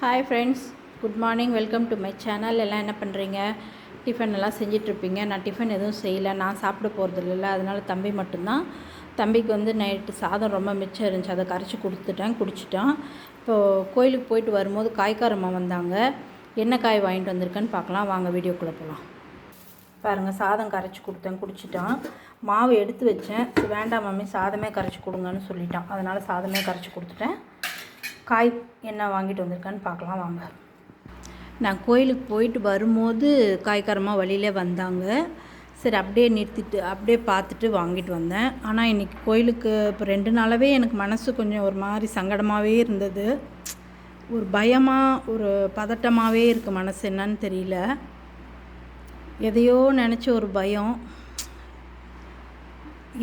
Hi friends good morning welcome to my channel எல்லாம் என்ன பண்ணுறீங்க டிஃபன் எல்லாம் செஞ்சிட்ருப்பீங்க நான் டிஃபன் எதுவும் செய்யலை. நான் சாப்பிட போகிறது இல்லைல்ல அதனால் தம்பி மட்டும்தான். தம்பிக்கு வந்து நைட்டு சாதம் ரொம்ப மிச்சம் இருந்துச்சு. அதை கரைச்சி கொடுத்துட்டேன் குடிச்சிட்டான். இப்போது கோயிலுக்கு போயிட்டு வரும்போது காய்காரம்மா வந்தாங்க. என்ன காய் வாங்கிட்டு வந்திருக்கேன்னு பார்க்கலாம். வாங்க வீடியோக்குள்ளே போகலாம் பாருங்கள் சாதம் கரைச்சி கொடுத்தேன் குடிச்சிட்டான். மாவு எடுத்து வச்சேன். வேண்டாம் மம்மி சாதமே கரைச்சி கொடுங்கன்னு சொல்லிட்டான். அதனால் சாதமே கரைச்சி கொடுத்துட்டேன். காய் என்ன வாங்கிட்டு வந்திருக்கான்னு பார்க்கலாம் வாங்க. நான் கோயிலுக்கு போயிட்டு வரும்போது காய்காரமாக வழியிலே வந்தாங்க. சரி அப்படியே நிறுத்திட்டு அப்படியே பார்த்துட்டு வாங்கிட்டு வந்தேன். ஆனால் இன்றைக்கி கோயிலுக்கு இப்போ ரெண்டு நாளாகவே எனக்கு மனசு கொஞ்சம் ஒரு மாதிரி சங்கடமாகவே இருந்தது. ஒரு பயமாக ஒரு பதட்டமாகவே இருக்குது மனசு என்னன்னு தெரியல. எதையோ நினச்ச ஒரு பயம்.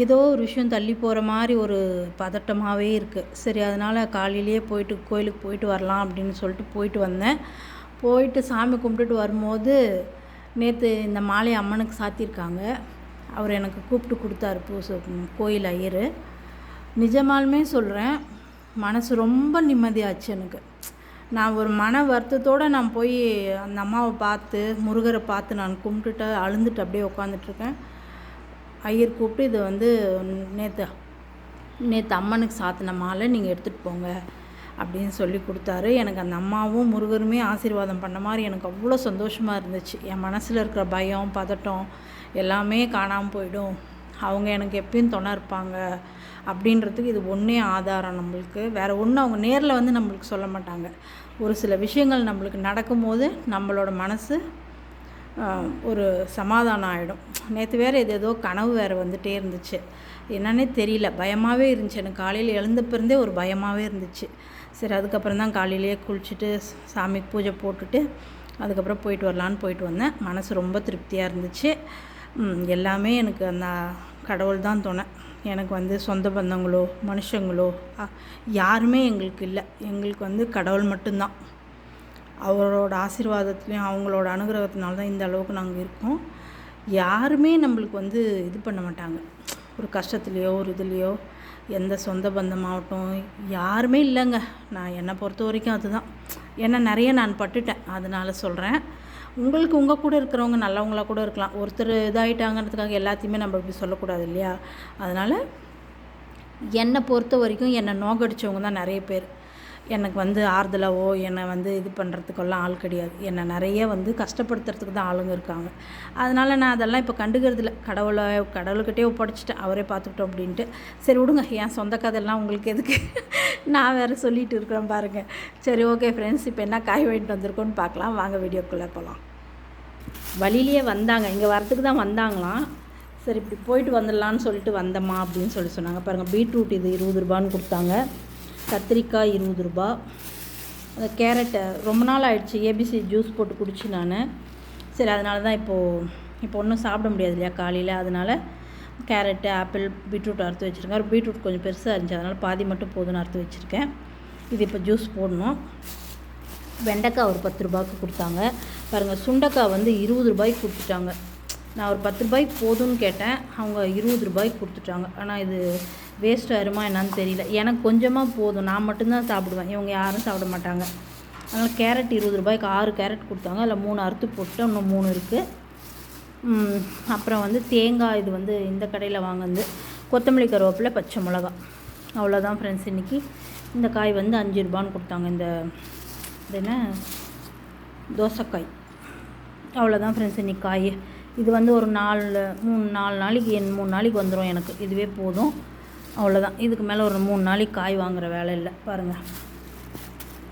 ஏதோ ஒரு விஷயம் தள்ளி போகிற மாதிரி ஒரு பதட்டமாகவே இருக்குது சரி அதனால் காலையிலேயே போயிட்டு கோயிலுக்கு போயிட்டு வரலாம் அப்படின்னு சொல்லிட்டு போயிட்டு வந்தேன். போயிட்டு சாமி கும்பிட்டுட்டு வரும்போது நேற்று இந்த மாலை அம்மனுக்கு சாத்தியிருக்காங்க. அவர் எனக்கு கூப்பிட்டு கொடுத்தாரு பூச கோயில் ஐயர். நிஜமாலுமே சொல்கிறேன் மனசு ரொம்ப நிம்மதியாச்சு எனக்கு. நான் ஒரு மன வருத்தத்தோடு நான் போய் அந்த அம்மாவை பார்த்து முருகரை பார்த்து நான் கும்பிட்டுட்டு அழுந்துட்டு அப்படியே உட்காந்துட்ருக்கேன் ஐயர் கூப்பிட்டு இதை வந்து நேற்று நேற்று அம்மனுக்கு சாத்தின மாலை நீங்கள் எடுத்துகிட்டு போங்க அப்படின்னு சொல்லி கொடுத்தாரு. எனக்கு அந்த அம்மாவும் முருகருமே ஆசீர்வாதம் பண்ண மாதிரி எனக்கு அவ்வளோ சந்தோஷமாக இருந்துச்சு. என் மனசில் இருக்கிற பயம் பதட்டம் எல்லாமே காணாமல் போயிடும். அவங்க எனக்கு எப்பயும் துணை இருப்பாங்க அப்படின்றதுக்கு இது ஒன்றே ஆதாரம் நம்மளுக்கு. வேறு ஒன்றும் அவங்க நேரில் வந்து நம்மளுக்கு சொல்ல மாட்டாங்க. ஒரு சில விஷயங்கள் நம்மளுக்கு நடக்கும்போது நம்மளோட மனசு ஒரு சமாதானம் ஆகிடும் நேற்று வேறு எது ஏதோ கனவு வேறு வந்துகிட்டே இருந்துச்சு. என்னன்னே தெரியல. பயமாகவே இருந்துச்சு. எனக்கு காலையில் எழுந்தப்பிருந்தே ஒரு பயமாகவே இருந்துச்சு. சரி அதுக்கப்புறம் தான் காலையிலேயே குளிச்சுட்டு சாமிக்கு பூஜை போட்டுட்டு அதுக்கப்புறம் போயிட்டு வரலான்னு போயிட்டு வந்தேன். மனசு ரொம்ப திருப்தியாக இருந்துச்சு. எல்லாமே எனக்கு அந்த கடவுள் தான் துணை. எனக்கு வந்து சொந்த பந்தங்களோ மனுஷங்களோ யாருமே எங்களுக்கு இல்லை. எங்களுக்கு வந்து கடவுள் மட்டும்தான். அவரோட ஆசீர்வாதத்துலேயும் அவங்களோட அனுகிரகத்தினால தான் இந்த அளவுக்கு நாங்கள் இருக்கோம். யாருமே நம்மளுக்கு வந்து இது பண்ண மாட்டாங்க. ஒரு கஷ்டத்துலேயோ ஒரு இதுலேயோ எந்த சொந்த பந்தமாகட்டும் யாருமே இல்லைங்க. நான் என்னை பொறுத்த வரைக்கும் அதுதான். ஏன்னா நிறைய நான் பட்டுட்டேன். அதனால் சொல்கிறேன் உங்களுக்கு உங்கள் கூட இருக்கிறவங்க நல்லவங்களா கூட இருக்கலாம். ஒருத்தர் இதாகிட்டாங்கிறதுக்காக எல்லாத்தையுமே நம்ம இப்படி சொல்லக்கூடாது இல்லையா? அதனால் என்னை பொறுத்த வரைக்கும் என்னை நோக்கடிச்சவங்க தான் நிறைய பேர். எனக்கு வந்து ஆறுதலாவோ என்னை வந்து இது பண்ணுறதுக்கெல்லாம் ஆள் கிடையாது. என்னை நிறைய வந்து கஷ்டப்படுத்துறதுக்கு தான் ஆளுங்க இருக்காங்க. அதனால் நான் அதெல்லாம் இப்போ கண்டுக்கிறது இல்லை கடவுளை கடவுள்கிட்டே ஒப்படைச்சிட்டேன். அவரே பார்த்துக்கிட்டோம் அப்படின்ட்டு. சரி விடுங்க என் சொந்த கதையெல்லாம் உங்களுக்கு எதுக்கு? நான் வேறு சொல்லிட்டு இருக்கிறேன் பாருங்கள் சரி ஓகே ஃப்ரெண்ட்ஸ் இப்போ என்ன காய் வாங்கிட்டு வந்திருக்கோன்னு பார்க்கலாம். வாங்க வீடியோக்குள்ளே போகலாம் வழியிலேயே வந்தாங்க. இங்கே வரத்துக்கு தான் வந்தாங்களாம். சரி இப்படி போயிட்டு வந்துடலான்னு சொல்லிட்டு வந்தம்மா அப்படின்னு சொல்லி சொன்னாங்க. பாருங்கள் பீட்ரூட் இது இருபது ரூபான்னு கொடுத்தாங்க. கத்திரிக்காய் இருபது ரூபா. அந்த கேரட்டை ரொம்ப நாள் ஆயிடுச்சு. ஏபிசி ஜூஸ் போட்டு குடிச்சு நான். சரி அதனால தான் இப்போது இப்போ ஒன்றும் சாப்பிட முடியாது இல்லையா காலையில். அதனால் கேரட்டு ஆப்பிள் பீட்ரூட் அறுத்து வச்சுருக்கேன். ஒரு பீட்ரூட் கொஞ்சம் பெருசாக இருந்துச்சு. அதனால் பாதி மட்டும் போதும்னு அறுத்து வச்சுருக்கேன். இது இப்போ ஜூஸ் போடணும். வெண்டைக்காய் ஒரு பத்து ரூபாய்க்கு கொடுத்தாங்க. பாருங்கள் சுண்டைக்காய் வந்து இருபது ரூபாய்க்கு கொடுத்துட்டாங்க. நான் ஒரு பத்து ரூபாய்க்கு போதும்னு கேட்டேன். அவங்க இருபது ரூபாய்க்கு கொடுத்துட்டாங்க. ஆனால் இது வேஸ்ட் ஆயிருமா என்னன்னு தெரியல. எனக்கு கொஞ்சமாக போதும். நான் மட்டும்தான் சாப்பிடுவேன். இவங்க யாரும் சாப்பிட மாட்டாங்க. அதனால் கேரட் இருபது ரூபாய்க்கு ஆறு கேரட் கொடுத்தாங்க. அதில் மூணு அறுத்து போட்டு இன்னும் மூணு இருக்குது அப்புறம் வந்து தேங்காய் இது வந்து இந்த கடையில் வாங்கினது. கொத்தமல்லி கருவேப்பிலை பச்சை மிளகா. அவ்வளோதான் ஃப்ரெண்ட்ஸ் இன்றைக்கி இந்த காய் வந்து அஞ்சு ரூபான்னு கொடுத்தாங்க. இந்த இது என்ன? தோசைக்காய். அவ்வளோதான் ஃப்ரெண்ட்ஸ் இன்றைக்கி காய். இது வந்து ஒரு நாலு மூணு நாலு நாளைக்கு என் மூணு நாளைக்கு வந்துடும் எனக்கு. இதுவே போதும். அவ்வளோதான் இதுக்கு மேலே ஒரு மூணு நாளைக்கு காய் வாங்குற வேலை இல்லை. பாருங்கள்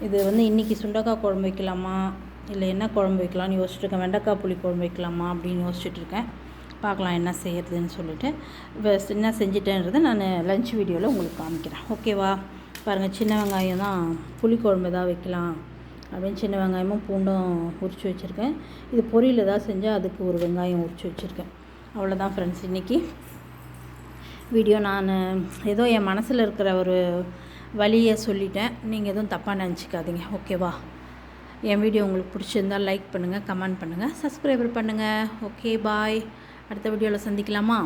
இது வந்து இன்றைக்கி சுண்டக்காய் குழம்பு வைக்கலாமா? இல்லை என்ன குழம்பு வைக்கலாம்னு யோசிச்சுட்ருக்கேன் வெண்டைக்காய் புளி குழம்பு வைக்கலாமா அப்படின்னு யோசிச்சுட்ருக்கேன் பார்க்கலாம் என்ன செய்யறதுன்னு சொல்லிட்டு. இப்போ என்ன செஞ்சிட்டேன்றதை நான் லஞ்ச் வீடியோவில் உங்களுக்கு காமிக்கிறேன். ஓகேவா பாருங்கள் சின்ன வெங்காயம் தான். புளி குழம்பு வைக்கலாம் அப்படின்னு சின்ன வெங்காயமும் பூண்டும் உரித்து வச்சுருக்கேன். இது பொரியல் ஏதாவது செஞ்சால் அதுக்கு ஒரு வெங்காயம் உரித்து வச்சுருக்கேன். அவ்வளோதான் ஃப்ரெண்ட்ஸ் இன்றைக்கி வீடியோ நான் ஏதோ என் மனசில் இருக்கிற ஒரு வழியை சொல்லிட்டேன். நீங்கள் எதுவும் தப்பாக நினச்சிக்காதீங்க. ஓகேவா என் வீடியோ உங்களுக்கு பிடிச்சிருந்தால் லைக் பண்ணுங்கள் கமெண்ட் பண்ணுங்கள் சப்ஸ்கிரைபர் பண்ணுங்கள் ஓகே பாய் அடுத்த வீடியோவில் சந்திக்கலாமா?